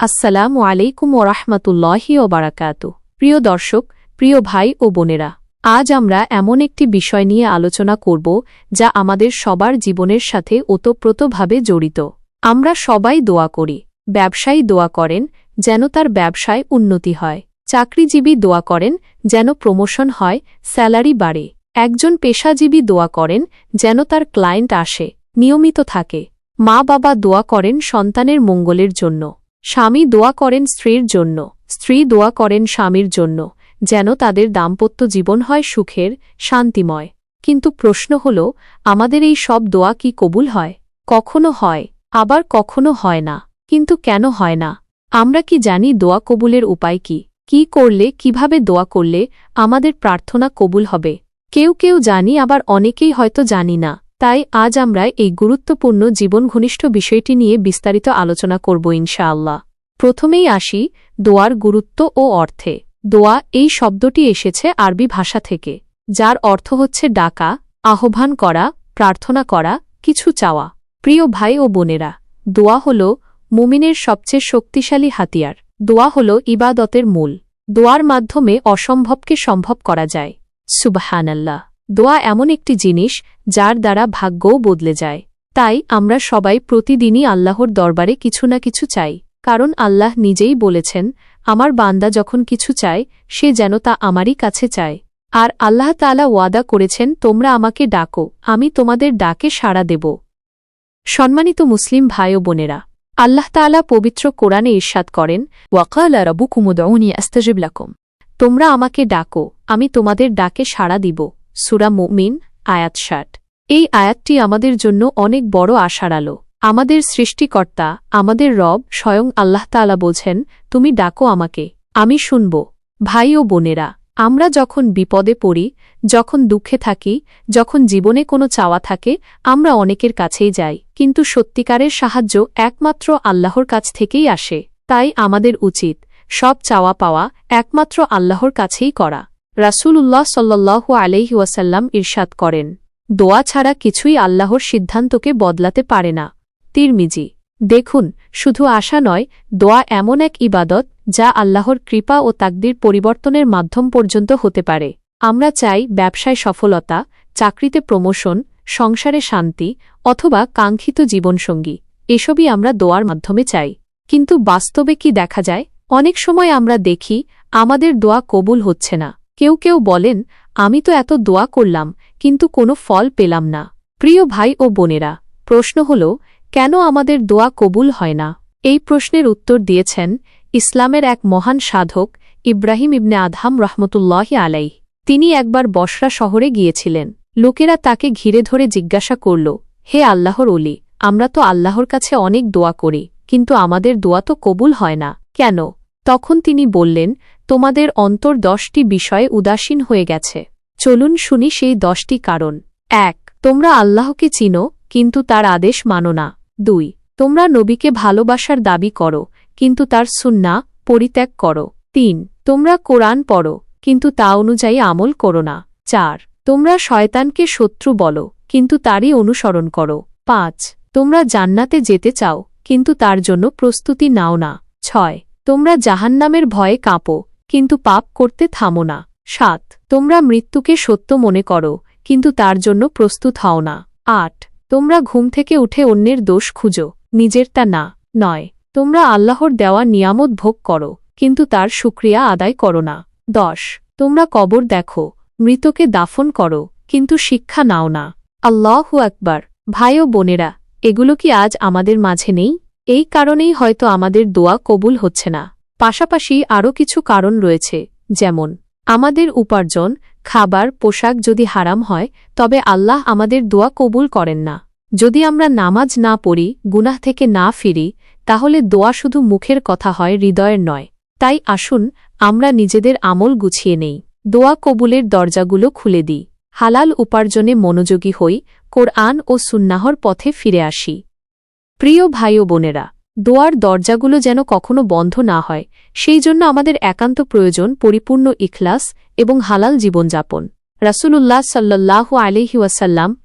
আসসালামু আলাইকুম ও ওরহমতুল্লাহি ও বারাকাত প্রিয় দর্শক, প্রিয় ভাই ও বোনেরা, আজ আমরা এমন একটি বিষয় নিয়ে আলোচনা করব যা আমাদের সবার জীবনের সাথে ওতপ্রোতভাবে জড়িত। আমরা সবাই দোয়া করি, ব্যবসায়ী দোয়া করেন যেন তার ব্যবসায় উন্নতি হয়। চাকরিজীবী দোয়া করেন যেন প্রমোশন হয়, স্যালারি বাড়ে। একজন পেশাজীবী দোয়া করেন যেন তার ক্লায়েন্ট আসে, নিয়মিত থাকে। মা বাবা দোয়া করেন সন্তানের মঙ্গলের জন্য। স্বামী দোয়া করেন স্ত্রীর জন্য, স্ত্রী দোয়া করেন স্বামীর জন্য, যেন তাদের দাম্পত্য জীবন হয় সুখের, শান্তিময়। কিন্তু প্রশ্ন হল, আমাদের এই সব দোয়া কি কবুল হয়? কখনো হয়, আবার কখনো হয় না, কিন্তু কেন হয় না? আমরা কি জানি দোয়া কবুলের উপায় কি? কি করলে, কীভাবে দোয়া করলে আমাদের প্রার্থনা কবুল হবে? কেউ কেউ জানি, আবার অনেকেই হয়তো জানি না। তাই আজ আমরা এই গুরুত্বপূর্ণ জীবন ঘনিষ্ঠ বিষয়টি নিয়ে বিস্তারিত আলোচনা করব ইনশাআল্লাহ। প্রথমেই আসি দোয়ার গুরুত্ব ও অর্থে। দোয়া এই শব্দটি এসেছে আরবি ভাষা থেকে, যার অর্থ হচ্ছে ডাকা, আহ্বান করা, প্রার্থনা করা, কিছু চাওয়া। প্রিয় ভাই ও বোনেরা, দোয়া হল মুমিনের সবচেয়ে শক্তিশালী হাতিয়ার। দোয়া হল ইবাদতের মূল। দোয়ার মাধ্যমে অসম্ভবকে সম্ভব করা যায়। সুবাহানাল্লাহ। দোয়া এমন একটি জিনিস যার দ্বারা ভাগ্যও বদলে যায়। তাই আমরা সবাই প্রতিদিনই আল্লাহর দরবারে কিছু না কিছু চাই, কারণ আল্লাহ নিজেই বলেছেন, আমার বান্দা যখন কিছু চায়, সে যেন তা আমারই কাছে চায়। আর আল্লাহ তালা ওয়াদা করেছেন, তোমরা আমাকে ডাকো, আমি তোমাদের ডাকে সাড়া দেব। সম্মানিত মুসলিম ভাই ও বোনেরা, আল্লাহ তালা পবিত্র কোরআনে ইরশাদ করেন, ওয়াকাল রবু কুমুদৌনি আস্তাজিবলাকুম তোমরা আমাকে ডাকো, আমি তোমাদের ডাকে সাড়া দিব। সুরা মুমিন, আয়াত ষাট। এই আয়াতটি আমাদের জন্য অনেক বড় আশার আলো। আমাদের সৃষ্টিকর্তা, আমাদের রব স্বয়ং আল্লাহ তালা বোঝেন তুমি ডাকো আমাকে, আমি শুনব। ভাই ও বোনেরা, আমরা যখন বিপদে পড়ি, যখন দুঃখে থাকি, যখন জীবনে কোনো চাওয়া থাকে, আমরা অনেকের কাছেই যাই। কিন্তু সত্যিকারের সাহায্য একমাত্র আল্লাহর কাছ থেকেই আসে। তাই আমাদের উচিত সব চাওয়া পাওয়া একমাত্র আল্লাহর কাছেই করা। রাসূলুল্লাহ সাল্লাল্লাহু আলাইহি ওয়াসাল্লাম ইরশাদ করেন, দোয়া ছাড়া কিছুই আল্লাহর সিদ্ধান্তকে বদলাতে পারে না। তিরমিজি, দেখুন, শুধু আশা নয়, দোয়া এমন এক ইবাদত যা আল্লাহর কৃপা ও তাকদির পরিবর্তনের মাধ্যম পর্যন্ত হতে পারে। আমরা চাই ব্যবসায় সফলতা, চাকরিতে প্রমোশন, সংসারে শান্তি অথবা কাঙ্ক্ষিত জীবনসঙ্গী। এসবই আমরা দোয়ার মাধ্যমে চাই। কিন্তু বাস্তবে কি দেখা যায়? অনেক সময় আমরা দেখি, আমাদের দোয়া কবুল হচ্ছে না। কেউ কেউ বলেন, আমি তো এত দোয়া করলাম, কিন্তু কোনো ফল পেলাম না। প্রিয় ভাই ও বোনেরা, প্রশ্ন হল, কেন আমাদের দোয়া কবুল হয় না? এই প্রশ্নের উত্তর দিয়েছেন ইসলামের এক মহান সাধক ইব্রাহিম ইবনে আদহাম রহমতুল্লাহ আলাই তিনি একবার বসরা শহরে গিয়েছিলেন। লোকেরা তাকে ঘিরে ধরে জিজ্ঞাসা করল, হে আল্লাহর অলি আমরা তো আল্লাহর কাছে অনেক দোয়া করি, কিন্তু আমাদের দোয়া তো কবুল হয় না। কেন? তখন তিনি বললেন, তোমাদের অন্তর দশটি বিষয়ে উদাসীন হয়ে গেছে। চলুন শুনি সেই দশটি কারণ। এক, তোমরা আল্লাহকে চিনো, কিন্তু তার আদেশ মানো না। দুই, তোমরা নবীকে ভালোবাসার দাবি করো, কিন্তু তার সুন্না পরিত্যাগ করো। তিন, তোমরা কোরআন পড়ো, কিন্তু তা অনুযায়ী আমল করো না। চার, তোমরা শয়তানকে শত্রু বলো, কিন্তু তারই অনুসরণ করো। পাঁচ, তোমরা জান্নাতে যেতে চাও, কিন্তু তার জন্য প্রস্তুতি নাও না। ছয় তোমরা জাহান্নামের ভয়ে কাঁপো, কিন্তু পাপ করতে থামো না। সাত, তোমরা মৃত্যুকে সত্য মনে করো, কিন্তু তার জন্য প্রস্তুত হও না। আট, তোমরা ঘুম থেকে উঠে অন্যের দোষ খুঁজো নিজেরটা না। নয়, তোমরা আল্লাহর দেওয়া নিয়ামত ভোগ করো, কিন্তু তার সুক্রিয়া আদায় করো না। দশ, তোমরা কবর দেখো, মৃতকে দাফন করো, কিন্তু শিক্ষা নাও না। আল্লাহু আকবার। ভাই ও বোনেরা, এগুলো কি আজ আমাদের মাঝে নেই? এই কারণেই হয়তো আমাদের দোয়া কবুল হচ্ছে না। পাশাপাশি আরও কিছু কারণ রয়েছে, যেমন, আমাদের উপার্জন, খাবার, পোশাক যদি হারাম হয়, তবে আল্লাহ আমাদের দোয়া কবুল করেন না। যদি আমরা নামাজ না পড়ি, গুনাহ থেকে না ফিরি, তাহলে দোয়া শুধু মুখের কথা হয়, হৃদয়ের নয়। তাই আসুন, আমরা নিজেদের আমল গুছিয়ে নেই। দোয়া কবুলের দরজাগুলো খুলে দিই। হালাল উপার্জনে মনোযোগী হই, কোরআন ও সুন্নাহর পথে ফিরে আসি। প্রিয় ভাই ও বোনেরা, দোয়ার দরজাগুলো যেন কখনো বন্ধ না হয়, সেই জন্য আমাদের একান্ত প্রয়োজন পরিপূর্ণ ইখলাস এবং হালাল জীবনযাপন। রাসূলুল্লাহ সাল্লাল্লাহু আলহি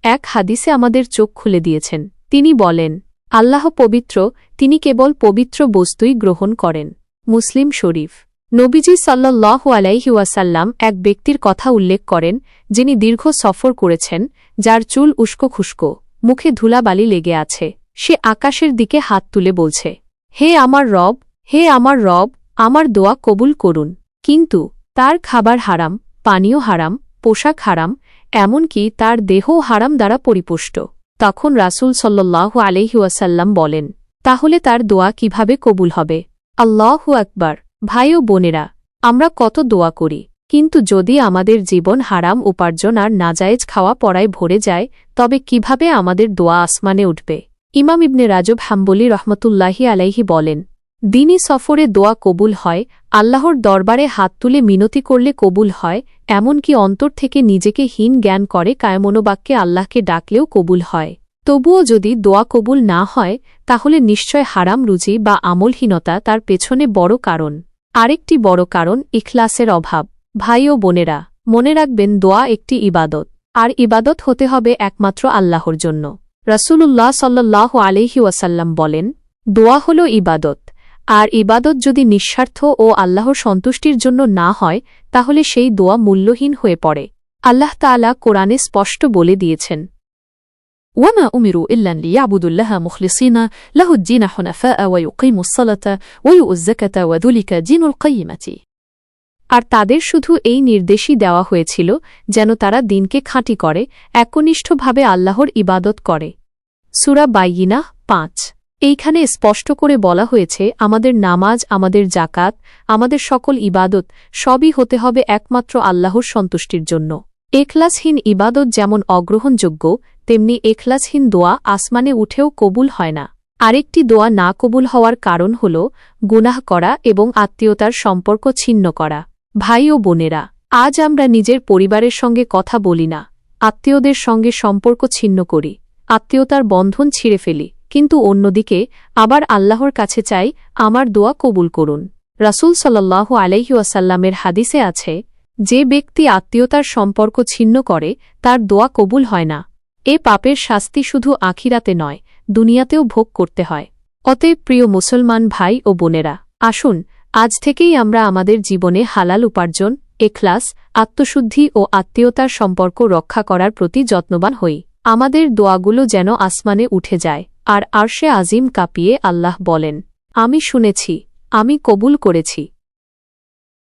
এক হাদিসে আমাদের চোখ খুলে দিয়েছেন। তিনি বলেন, আল্লাহ পবিত্র, তিনি কেবল পবিত্র বস্তুই গ্রহণ করেন। মুসলিম শরীফ। নবীজি সাল্লাহ আলাইহি ওয়াসাল্লাম এক ব্যক্তির কথা উল্লেখ করেন, যিনি দীর্ঘ সফর করেছেন, যার চুল উস্কো খুস্কো মুখে ধুলাবালি লেগে আছে। সে আকাশের দিকে হাত তুলে বলছে, হে আমার রব, হে আমার রব, আমার দোয়া কবুল করুন। কিন্তু তার খাবার হারাম, পানীয় হারাম, পোশাক হারাম, এমনকি তার দেহ হারাম দ্বারা পরিপুষ্ট। তখন রাসূল সল্লাহ আলহিউসাল্লাম বলেন, তাহলে তার দোয়া কীভাবে কবুল হবে? আল্লাহু আকবার, ভাই ও বোনেরা, আমরা কত দোয়া করি, কিন্তু যদি আমাদের জীবন হারাম, উপার্জন আর নাজায়েজ খাওয়া পড়ায় ভরে যায়, তবে কীভাবে আমাদের দোয়া আসমানে উঠবে? ইমাম ইবনে রাজব হাম্বলি রহমতুল্লাহি আলাইহি বলেন, দিনই সফরে দোয়া কবুল হয়, আল্লাহর দরবারে হাত তুলে মিনতি করলে কবুল হয়, এমনকি অন্তর থেকে নিজেকে হীন জ্ঞান করে কায়মনোবাক্যে আল্লাহকে ডাকলেও কবুল হয়। তবুও যদি দোয়া কবুল না হয়, তাহলে নিশ্চয় হারাম রুজি বা আমলহীনতা তার পেছনে বড় কারণ। আরেকটি বড় কারণ ইখলাসের অভাব। ভাই ও বোনেরা, মনে রাখবেন দোয়া একটি ইবাদত, আর ইবাদত হতে হবে একমাত্র আল্লাহর জন্য। রসুলুল্লাহ সাল্লাহ আলহি ওয়াসাল্লাম বলেন দোয়া হল ইবাদত আর ইবাদত যদি নিঃস্বার্থ ও আল্লাহর সন্তুষ্টির জন্য না হয় তাহলে সেই দোয়া মূল্যহীন হয়ে পড়ে আল্লাহ তাআলা কোরআনে স্পষ্ট বলে দিয়েছেন وما أمروا إلا ليعبدوا الله مخلصين له الدين حنفاء ويقيموا الصلاة ويؤوا الزكاة وذلك دين القيمة আর তাদের শুধু এই নির্দেশই দেওয়া হয়েছিল যেন তারা দিনকে খাঁটি করে, একনিষ্ঠভাবে আল্লাহর ইবাদত করে। সুরা বাইয়িনা পাঁচ। এইখানে স্পষ্ট করে বলা হয়েছে, আমাদের নামাজ, আমাদের জাকাত আমাদের সকল ইবাদত সবই হতে হবে একমাত্র আল্লাহর সন্তুষ্টির জন্য। এখলাসহীন ইবাদত যেমন অগ্রহণযোগ্য, তেমনি এখলাসহীন দোয়া আসমানে উঠেও কবুল হয় না। আরেকটি দোয়া না কবুল হওয়ার কারণ হল, গুনাহ করা এবং আত্মীয়তার সম্পর্ক ছিন্ন করা। ভাই ও বোনেরা, আজ আমরা নিজের পরিবারের সঙ্গে কথা বলি না, আত্মীয়দের সঙ্গে সম্পর্ক ছিন্ন করি, আত্মীয়তার বন্ধন ছিঁড়ে ফেলি, কিন্তু অন্যদিকে আবার আল্লাহর কাছে চাই আমার দোয়া কবুল করুন। রাসুল সাল্লাহ আলাইহাসাল্লামের হাদিসে আছে, যে ব্যক্তি আত্মীয়তার সম্পর্ক ছিন্ন করে, তার দোয়া কবুল হয় না। এ পাপের শাস্তি শুধু আখিরাতে নয়, দুনিয়াতেও ভোগ করতে হয়। অতএব প্রিয় মুসলমান ভাই ও বোনেরা, আসুন আজ থেকেই আমরা আমাদের জীবনে হালাল উপার্জন, এখলাস, আত্মশুদ্ধি ও আত্মীয়তার সম্পর্ক রক্ষা করার প্রতি যত্নবান হই। আমাদের দোয়াগুলো যেন আসমানে উঠে যায়, আর আরশে আজিম কাঁপিয়ে আল্লাহ বলেন, আমি শুনেছি, আমি কবুল করেছি।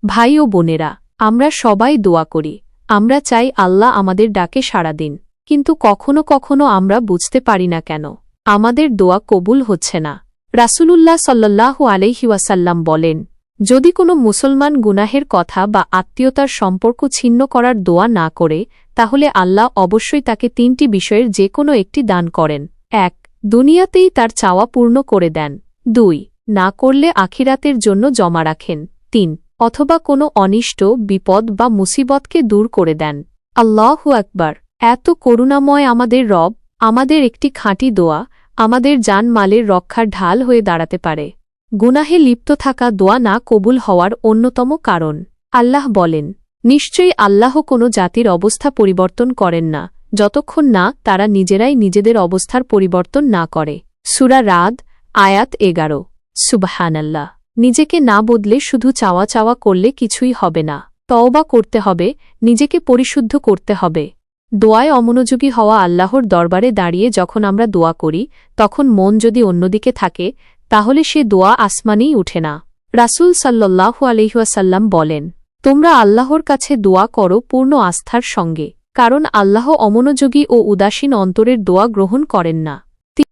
ভাই ও বোনেরা, আমরা সবাই দোয়া করি, আমরা চাই আল্লাহ আমাদের ডাকে সাড়া দিন, কিন্তু কখনো কখনো আমরা বুঝতে পারি না কেন, আমাদের দোয়া কবুল হচ্ছে না। রাসূলুল্লাহ সাল্লাল্লাহু আলহিউসাল্লাম বলেন, যদি কোনো মুসলমান গুনাহের কথা বা আত্মীয়তার সম্পর্ক ছিন্ন করার দোয়া না করে, তাহলে আল্লাহ অবশ্যই তাকে তিনটি বিষয়ের যে কোনো একটি দান করেন। এক, দুনিয়াতেই তার চাওয়া পূর্ণ করে দেন। দুই, না করলে আখিরাতের জন্য জমা রাখেন। তিন, অথবা কোনো অনিষ্ট, বিপদ বা মুসিবতকে দূর করে দেন। আল্লাহু আকবার। এত করুণাময় আমাদের রব, আমাদের একটি খাঁটি দোয়া আমাদের জান মালের রক্ষার ঢাল হয়ে দাঁড়াতে পারে। গুনাহে লিপ্ত থাকা দোয়া না কবুল হওয়ার অন্যতম কারণ। আল্লাহ বলেন, নিশ্চয়ই আল্লাহ কোনো জাতির অবস্থা পরিবর্তন করেন না, যতক্ষণ না তারা নিজেরাই নিজেদের অবস্থার পরিবর্তন না করে। সুরা রাদ, আয়াত এগারো। সুবাহানাল্লাহ। নিজেকে না বদলে শুধু চাওয়া চাওয়া করলে কিছুই হবে না। তওবা করতে হবে, নিজেকে পরিশুদ্ধ করতে হবে। দোয়ায় অমনোযোগী হওয়া আল্লাহর দরবারে দাঁড়িয়ে যখন আমরা দোয়া করি, তখন মন যদি অন্যদিকে থাকে, তাহলে সে দোয়া আসমানেই উঠে না। রাসুল সাল্লাহু আলহিহাসাল্লাম বলেন, তোমরা আল্লাহর কাছে দোয়া করো পূর্ণ আস্থার সঙ্গে, কারণ আল্লাহ অমনোযোগী ও উদাসীন অন্তরের দোয়া গ্রহণ করেন না।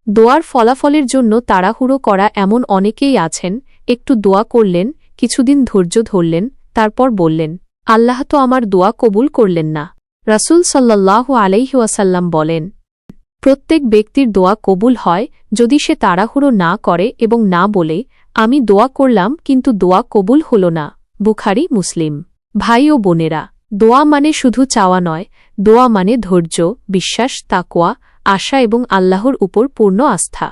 দোয়ার ফলাফলের জন্য তাড়াহুড়ো করা এমন অনেকেই আছেন, একটু দোয়া করলেন, কিছুদিন ধৈর্য ধরলেন, তারপর বললেন, আল্লাহ তো আমার দোয়া কবুল করলেন না। রাসুল সাল্লাহ আলাইহাসাল্লাম বলেন, প্রত্যেক ব্যক্তির দোয়া কবুল হয় যদি সে তাড়াহুড়ো না করে এবং না বলে, আমি দোয়া করলাম কিন্তু দোয়া কবুল হল না। বুখারি, মুসলিম। ভাই ও বোনেরা, দোয়া মানে শুধু চাওয়া নয়, দোয়া মানে ধৈর্য, বিশ্বাস তাকোয়া আশা এবং আল্লাহর উপর পূর্ণ আস্থা।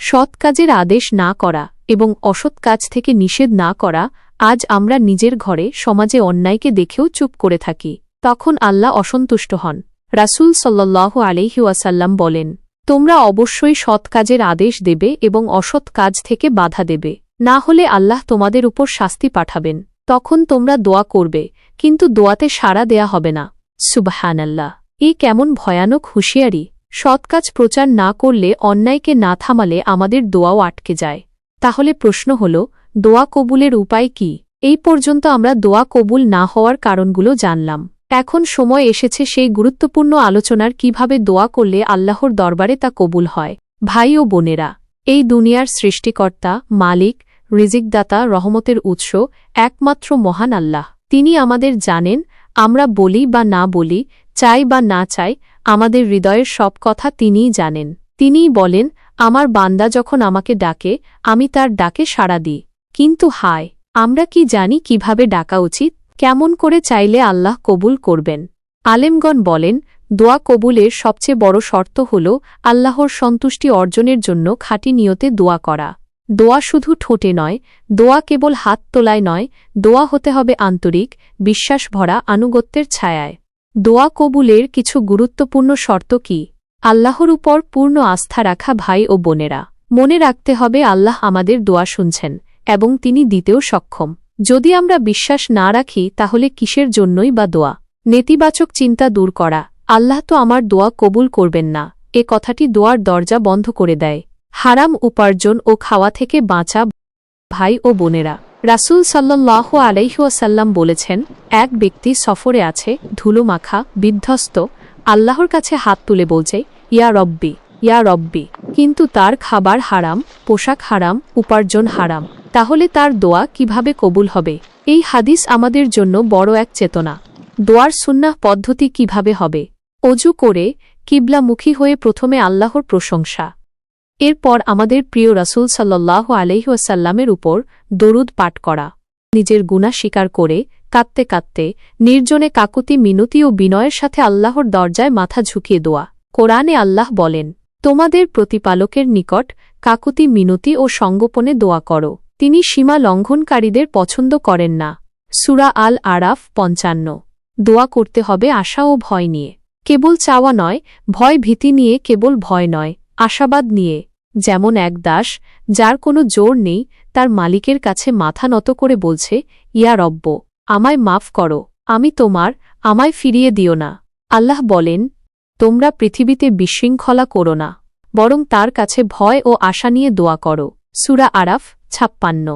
সৎ কাজের আদেশ না করা এবং অসৎ কাজ থেকে নিষেধ না করা আজ আমরা নিজের ঘরে, সমাজে অন্যায়কে দেখেও চুপ করে থাকি। তখন আল্লাহ অসন্তুষ্ট হন। রাসুল সাল্লাহ আলহিউসাল্লাম বলেন, তোমরা অবশ্যই সৎ কাজের আদেশ দেবে এবং অসৎ কাজ থেকে বাধা দেবে। না হলে আল্লাহ তোমাদের উপর শাস্তি পাঠাবেন। তখন তোমরা দোয়া করবে, কিন্তু দোয়াতে সাড়া দেয়া হবে না। সুবাহানাল্লাহ। এ কেমন ভয়ানক হুঁশিয়ারি। সৎ কাজ প্রচার না করলে অন্যায়কে না থামালে আমাদের দোয়াও আটকে যায়। তাহলে প্রশ্ন হল, দোয়া কবুলের উপায় কি? এই পর্যন্ত আমরা দোয়া কবুল না হওয়ার কারণগুলো জানলাম। এখন সময় এসেছে সেই গুরুত্বপূর্ণ আলোচনার কীভাবে দোয়া করলে আল্লাহর দরবারে তা কবুল হয়। ভাই ও বোনেরা, এই দুনিয়ার সৃষ্টিকর্তা, মালিক, রিজিকদাতা, রহমতের উৎস, একমাত্র মহান আল্লাহ। তিনি আমাদের জানেন, আমরা বলি বা না বলি, চাই বা না চাই, আমাদের হৃদয়ের সব কথা তিনিই জানেন। তিনিই বলেন, আমার বান্দা যখন আমাকে ডাকে, আমি তার ডাকে সাড়া দিই। কিন্তু হায়, আমরা কি জানি কীভাবে ডাকা উচিত? কেমন করে চাইলে আল্লাহ কবুল করবেন? আলেমগণ বলেন, দোয়া কবুলের সবচেয়ে বড় শর্ত হল আল্লাহর সন্তুষ্টি অর্জনের জন্য খাঁটি নিয়তে দোয়া করা। দোয়া শুধু ঠোঁটে নয়, দোয়া কেবল হাত তোলায় নয়, দোয়া হতে হবে আন্তরিক বিশ্বাস ভরা আনুগত্যের ছায়ায়। দোয়া কবুলের কিছু গুরুত্বপূর্ণ শর্ত কি? আল্লাহর উপর পূর্ণ আস্থা রাখা ভাই ও বোনেরা। মনে রাখতে হবে আল্লাহ আমাদের দোয়া শুনছেন এবং তিনি দিতেও সক্ষম। যদি আমরা বিশ্বাস না রাখি, তাহলে কিসের জন্যই বা দোয়া? নেতিবাচক চিন্তা দূর করা। আল্লাহ তো আমার দোয়া কবুল করবেন না। এ কথাটি দোয়ার দরজা বন্ধ করে দেয়। হারাম উপার্জন ও খাওয়া থেকে বাঁচা ভাই ও বোনেরা। রাসুল সাল্লাহ আলাইহুয়াসাল্লাম বলেছেন, এক ব্যক্তি সফরে আছে ধুলো মাখা বিধ্বস্ত, আল্লাহর কাছে হাত তুলে বলছে, ইয়া রব্বি ইয়া রব্বি, কিন্তু তার খাবার হারাম, পোশাক হারাম, উপার্জন হারাম। তাহলে তার দোয়া কীভাবে কবুল হবে? এই হাদিস আমাদের জন্য বড় এক চেতনা। দোয়ার সুন্নাহ পদ্ধতি কীভাবে হবে? অজু করে কিবলামুখী হয়ে প্রথমে আল্লাহর প্রশংসা। এরপর আমাদের প্রিয় রাসুল সাল্লাহ আলহিহাসাল্লামের উপর দরুদ পাঠ করা। নিজের গুণা স্বীকার করে কাঁদতে কাঁদতে নির্জনে কাকুতি মিনতি ও বিনয়ের সাথে আল্লাহর দরজায় মাথা ঝুঁকিয়ে দোয়া। কোরআনে আল্লাহ বলেন তোমাদের প্রতিপালকের নিকট কাকুতি মিনতি ও সঙ্গোপনে দোয়া করো। তিনি সীমা লঙ্ঘনকারীদের পছন্দ করেন না। সুরা আল আরাফ পঞ্চান্ন। দোয়া করতে হবে আশা ও ভয় নিয়ে। কেবল চাওয়া নয়, ভয় ভীতি নিয়ে কেবল ভয় নয়, আশাবাদ নিয়ে। যেমন এক দাস, যার কোনো জোর নেই, তার মালিকের কাছে মাথা নত করে বলছে, ইয়া রব্ব, আমায় মাফ করো, আমি তোমার, আমায় ফিরিয়ে দিও না। আল্লাহ বলেন তোমরা পৃথিবীতে বিশৃঙ্খলা করো না, বরং তার কাছে ভয় ও আশা নিয়ে দোয়া করো। সুরা আরাফ, ছাপ্পান্ন।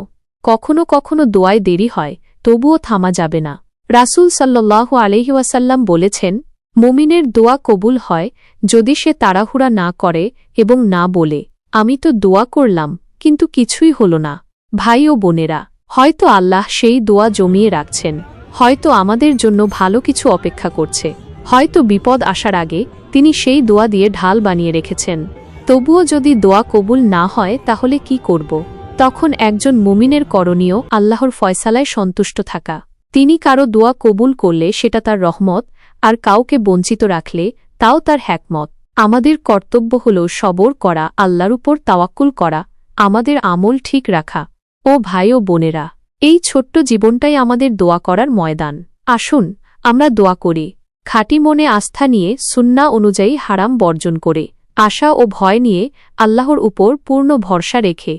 কখনো কখনো দোয়ায় দেরি হয়, তবুও থামা যাবে না। রাসুল সাল্লাহ আলহিউসাল্লাম বলেছেন, মুমিনের দোয়া কবুল হয় যদি সে তাড়াহুড়া না করে এবং না বলে, আমি তো দোয়া করলাম, কিন্তু কিছুই হল না। ভাই ও বোনেরা, হয়তো আল্লাহ সেই দোয়া জমিয়ে রাখছেন, হয়তো আমাদের জন্য ভালো কিছু অপেক্ষা করছে। হয়তো বিপদ আসার আগে তিনি সেই দোয়া দিয়ে ঢাল বানিয়ে রেখেছেন। তবুও যদি দোয়া কবুল না হয়, তাহলে কি করব? তখন একজন মুমিনের করণীয় আল্লাহর ফয়সালায় সন্তুষ্ট থাকা। তিনি কারও দোয়া কবুল করলে সেটা তার রহমত, আর কাউকে বঞ্চিত রাখলে তাও তার হ্যাকমত। আমাদের কর্তব্য হল সবর করা, আল্লাহর উপর তাওয়াক্কুল করা, আমাদের আমল ঠিক রাখা। ও ভাই ও বোনেরা, এই ছোট্ট জীবনটাই আমাদের দোয়া করার ময়দান। আসুন, আমরা দোয়া করি। খাঁটি মনে আস্থা নিয়ে সুন্না অনুযায়ী হারাম বর্জন করে, আশা ও ভয় নিয়ে আল্লাহর উপর পূর্ণ ভরসা রেখে।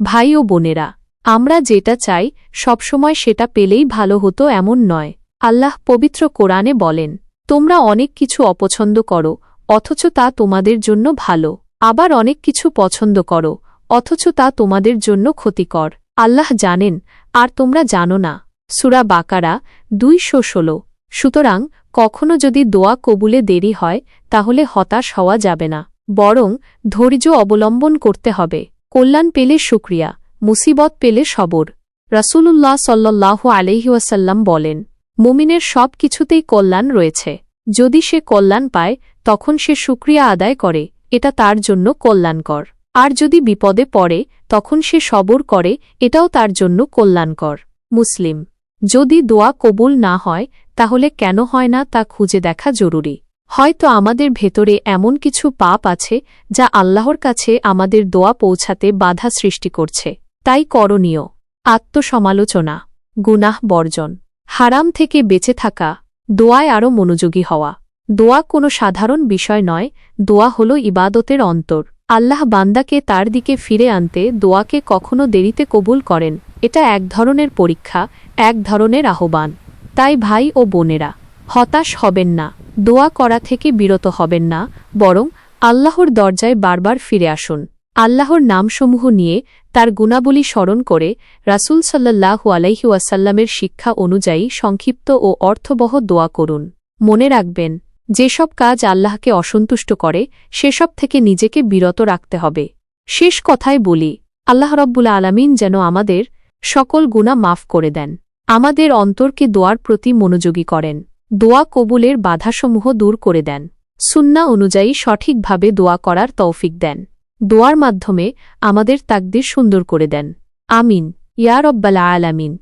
ভাই ও বোনেরা, আমরা যেটা চাই, সবসময় সেটা পেলেই ভালো হতো এমন নয়। আল্লাহ পবিত্র কোরআনে বলেন, তোমরা অনেক কিছু অপছন্দ করো, অথচ তা তোমাদের জন্য ভালো। আবার অনেক কিছু পছন্দ করো, অথচ তা তোমাদের জন্য ক্ষতিকর। আল্লাহ জানেন, আর তোমরা জানো না। সুরা বাকারা, দুইশো ষোলো। সুতরাং কখনো যদি দোয়া কবুলে দেরি হয়, তাহলে হতাশ হওয়া যাবে না। বরং ধৈর্য অবলম্বন করতে হবে। কল্যাণ পেলে সুক্রিয়া মুসিবত পেলে সবর। রাসূলুল্লাহ সাল্লাহ আলহিউসাল্লাম বলেন, মুমিনের সব কিছুতেই কল্যাণ রয়েছে। যদি সে কল্যাণ পায়, তখন সে সুক্রিয়া আদায় করে, এটা তার জন্য কল্যাণকর। আর যদি বিপদে পড়ে, তখন সে সবর করে, এটাও তার জন্য কল্যাণকর। মুসলিম যদি দোয়া কবুল না হয়, তাহলে কেন হয় না তা খুঁজে দেখা জরুরি। হয়তো আমাদের ভেতরে এমন কিছু পাপ আছে, যা আল্লাহর কাছে আমাদের দোয়া পৌঁছাতে বাধা সৃষ্টি করছে। তাই করণীয়, আত্মসমালোচনা, গুনাহ বর্জন। হারাম থেকে বেঁচে থাকা, দোয়ায় আরও মনোযোগী হওয়া। দোয়া কোনো সাধারণ বিষয় নয়, দোয়া হল ইবাদতের অন্তর। আল্লাহ বান্দাকে তার দিকে ফিরে আনতে দোয়াকে কখনো দেরিতে কবুল করেন। এটা এক ধরনের পরীক্ষা, এক ধরনের আহ্বান। তাই ভাই ও বোনেরা, হতাশ হবেন না। দোয়া করা থেকে বিরত হবেন না, বরং আল্লাহর দরজায় বারবার ফিরে আসুন। আল্লাহর নামসমূহ নিয়ে তার গুণাবলী স্মরণ করে রাসূল সাল্লাল্লাহু আলাইহি ওয়াসাল্লামের শিক্ষা অনুযায়ী সংক্ষিপ্ত ও অর্থবহ দোয়া করুন। মনে রাখবেন যেসব কাজ আল্লাহকে অসন্তুষ্ট করে, সেসব থেকে নিজেকে বিরত রাখতে হবে। শেষ কথায় বলি, আল্লাহ রব্বুল আলামিন যেন আমাদের সকল গুণা মাফ করে দেন। আমাদের অন্তরকে দোয়ার প্রতি মনোযোগী করেন। দোয়া কবুলের বাধাসমূহ দূর করে দেন। সুন্না অনুযায়ী সঠিকভাবে দোয়া করার তৌফিক দেন। দোয়ার মাধ্যমে আমাদের তাকদির সুন্দর করে দেন। আমিন। ইয়া রব্বাল আলামিন।